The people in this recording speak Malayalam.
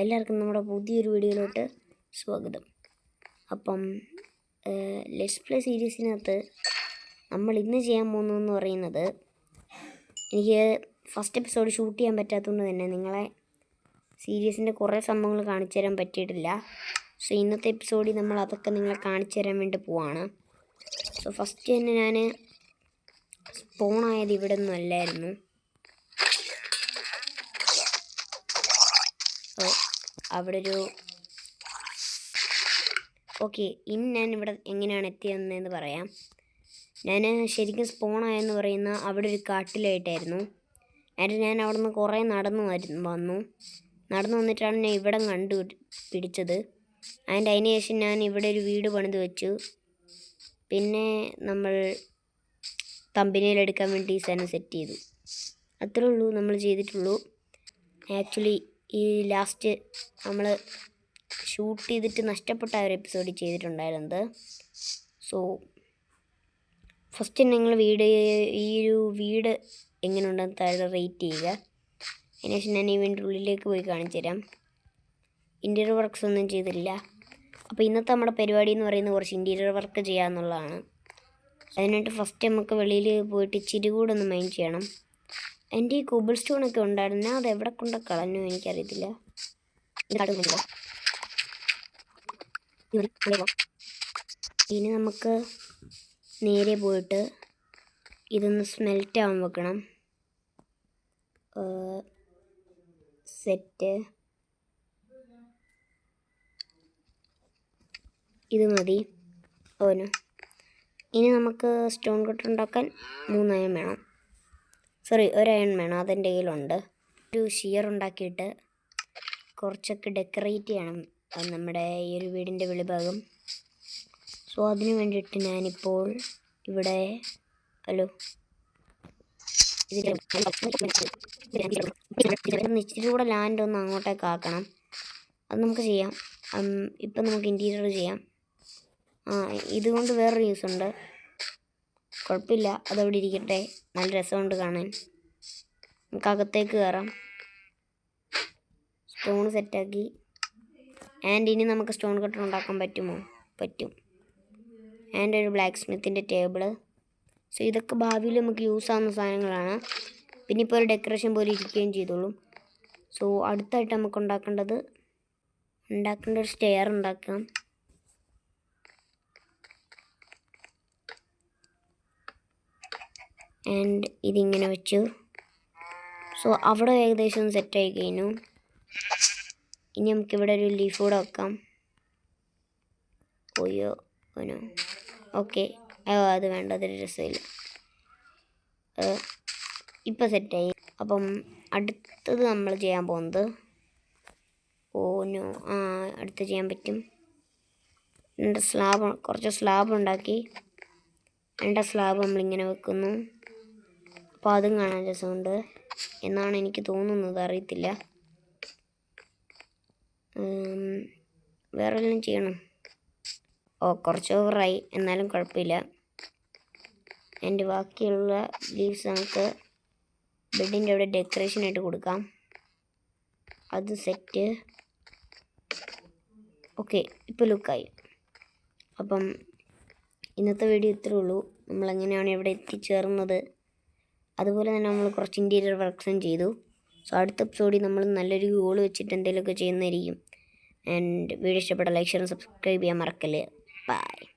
എല്ലാവർക്കും നമ്മുടെ പുതിയൊരു വീഡിയോയിലോട്ട് സ്വാഗതം. അപ്പം ലെറ്റ്സ് പ്ലേ സീരീസിനകത്ത് നമ്മൾ ഇന്ന് ചെയ്യാൻ പോകുന്നതെന്ന് പറയുന്നത് എനിക്ക് ഫസ്റ്റ് എപ്പിസോഡ് ഷൂട്ട് ചെയ്യാൻ പറ്റാത്തതുകൊണ്ട് തന്നെ നിങ്ങളെ സീരീസിന്റെ കുറേ സംഭവങ്ങൾ കാണിച്ചു തരാൻ പറ്റിയിട്ടില്ല. സോ ഇന്നത്തെ എപ്പിസോഡിൽ നമ്മൾ അതൊക്കെ നിങ്ങളെ കാണിച്ചു തരാൻ വേണ്ടി പോവാണ്. സോ ഫസ്റ്റ് തന്നെ ഞാൻ സ്പോണായത് ഇവിടെ നിന്നല്ലായിരുന്നു. ഓ അവിടെ ഒരു ഓക്കെ ഇനി ഞാൻ ഇവിടെ എങ്ങനെയാണ് എത്തിയതെന്ന് പറയാം. ഞാൻ ശരിക്കും സ്പോണായെന്ന് പറയുന്ന അവിടെ ഒരു കാട്ടിലായിട്ടായിരുന്നു. എന്നിട്ട് ഞാൻ അവിടെ നിന്ന് കുറേ നടന്നു വന്നു. നടന്നു വന്നിട്ടാണ് ഞാൻ ഇവിടെ കണ്ടു പിടിച്ചത്. അതിന്റെ അതിന് ശേഷം ഞാൻ ഇവിടെ ഒരു വീട് പണിത് വെച്ചു. പിന്നെ നമ്മൾ തമ്പനിയിലെടുക്കാൻ വേണ്ടി സാധനം സെറ്റ് ചെയ്തു. അത്രേ ഉള്ളൂ നമ്മൾ ചെയ്തിട്ടുള്ളൂ. ആക്ച്വലി ഈ ലാസ്റ്റ് നമ്മൾ ഷൂട്ട് ചെയ്തിട്ട് നഷ്ടപ്പെട്ട ഒരു എപ്പിസോഡ് ചെയ്തിട്ടുണ്ടായിരുന്നത്. സോ ഫസ്റ്റ് നിങ്ങൾ വീട് ഈ ഒരു വീട് എങ്ങനെയുണ്ടെന്ന് താഴെ റേറ്റ് ചെയ്യുക. അതിനുശേഷം ഞാൻ ഈ വീടിന്റെ ഉള്ളിലേക്ക് പോയി കാണിച്ചു തരാം. ഇന്റീരിയർ വർക്ക്സ് ഒന്നും ചെയ്തില്ല. അപ്പോൾ ഇന്നത്തെ നമ്മുടെ പരിപാടി എന്ന് പറയുന്നത് കുറച്ച് ഇന്റീരിയർ വർക്ക് ചെയ്യാമെന്നുള്ളതാണ് അതിനായിട്ട് ഫസ്റ്റ് നമുക്ക് വെളിയിൽ പോയിട്ട് ഇച്ചിരി കൂടെ ഒന്ന് മൈൻഡ് ചെയ്യണം. എന്റെ ഈ സ്റ്റോൺ ഒക്കെ ഉണ്ടായിരുന്നു അത് എവിടെ കൊണ്ട കളഞ്ഞു എനിക്കറിയത്തില്ല. ഇനി നമുക്ക് നേരെ പോയിട്ട് ഇതൊന്ന് സ്മെൽറ്റ് ആവാൻ വെക്കണം. സെറ്റ് ഇത് മതി. ഓനു. ഇനി നമുക്ക് സ്റ്റോൺ കട്ടർ ഉണ്ടാക്കാൻ മൂന്നയം വേണം. സോറി ഒരു അയൺ വേണം. അതെന്റെ കയ്യിലുണ്ട്. ഒരു ഷിയർ ഉണ്ടാക്കിയിട്ട് കുറച്ചൊക്കെ ഡെക്കറേറ്റ് ചെയ്യണം നമ്മുടെ ഈ ഒരു വീടിന്റെ വെളിഭാഗം. സോ അതിന് വേണ്ടിയിട്ട് ഞാനിപ്പോൾ ഇവിടെ ഹലോ. ഇച്ചിരി കൂടെ ലാൻഡ് ഒന്ന് അങ്ങോട്ടേക്ക് ആക്കണം. അത് നമുക്ക് ചെയ്യാം. ഇപ്പം നമുക്ക് ഇന്റീരിയർ ചെയ്യാം. ആ ഇതുകൊണ്ട് വേറൊരു യൂസ് ഉണ്ട്. കുഴപ്പമില്ല. അതവിടെ ഇരിക്കട്ടെ. നല്ല രസമുണ്ട് കാണാൻ. നമുക്ക് അകത്തേക്ക് കയറാം. സ്റ്റോൺ സെറ്റാക്കി. ആൻഡ് ഇനി നമുക്ക് സ്റ്റോൺ കട്ടർ ഉണ്ടാക്കാൻ പറ്റുമോ? പറ്റും. ആൻഡ് ഒരു ബ്ലാക്ക് സ്മിത്തിന്റെ ടേബിൾ. സോ ഇതൊക്കെ ഭാവിയിൽ നമുക്ക് യൂസ് ആവുന്ന സാധനങ്ങളാണ്. പിന്നെ ഇപ്പോൾ ഒരു ഡെക്കറേഷൻ പോലെ ഇരിക്കുകയും ചെയ്തോളും. സോ അടുത്തായിട്ട് നമുക്ക് ഉണ്ടാക്കേണ്ടത് ഉണ്ടാക്കേണ്ട ഒരു സ്റ്റെയർ ഉണ്ടാക്കാം. ആൻഡ് ഇതിങ്ങനെ വെച്ചു. സോ അവിടെ ഏകദേശം സെറ്റായി കഴിഞ്ഞു. ഇനി നമുക്കിവിടെ ഒരു ലീഫ് കൂടെ വെക്കാം. ഓയോ ഓനോ ഓക്കെ അയ്യോ അത് വേണ്ട അതൊരു രസമില്ല. ഇപ്പം സെറ്റായി അപ്പം അടുത്തത് നമ്മൾ ചെയ്യാൻ പോകുന്നത്. ഓനോ ആ അടുത്ത് ചെയ്യാൻ പറ്റും. രണ്ട് സ്ലാബ് കുറച്ച് സ്ലാബ് ഉണ്ടാക്കി. രണ്ട് സ്ലാബ് നമ്മളിങ്ങനെ വെക്കുന്നു. അപ്പോൾ അതും കാണാൻ രസമുണ്ട് എന്നാണ് എനിക്ക് തോന്നുന്നത് അറിയത്തില്ല. വേറെ എല്ലാം ചെയ്യണം. ഓ കുറച്ച് ഓവറായി എന്നാലും കുഴപ്പമില്ല. എന്റെ ബാക്കിയുള്ള ലീവ്സ് നമുക്ക് ബെഡിന്റെ അവിടെ ഡെക്കറേഷനായിട്ട് കൊടുക്കാം. അത് സെറ്റ് ഓക്കെ ഇപ്പോൾ ലുക്കായി അപ്പം ഇന്നത്തെ വീഡിയോ ഇത്രേ ഉള്ളൂ. നമ്മളെങ്ങനെയാണ് ഇവിടെ എത്തിച്ചേർന്നത്? അതുപോലെ തന്നെ നമ്മൾ കുറച്ച് ഇന്റീരിയർ വർക്ക്സും ചെയ്തു. സോ അടുത്ത എപ്പിസോഡിൽ നമ്മൾ നല്ലൊരു ഗോൾ വെച്ചിട്ട് എന്തെങ്കിലുമൊക്കെ ചെയ്യുന്നതായിരിക്കും. ആൻഡ് വീഡിയോ ഇഷ്ടപ്പെട്ട ലൈക്ക് ഷെയർ സബ്സ്ക്രൈബ് ചെയ്യാൻ മറക്കല്ലേ. ബൈ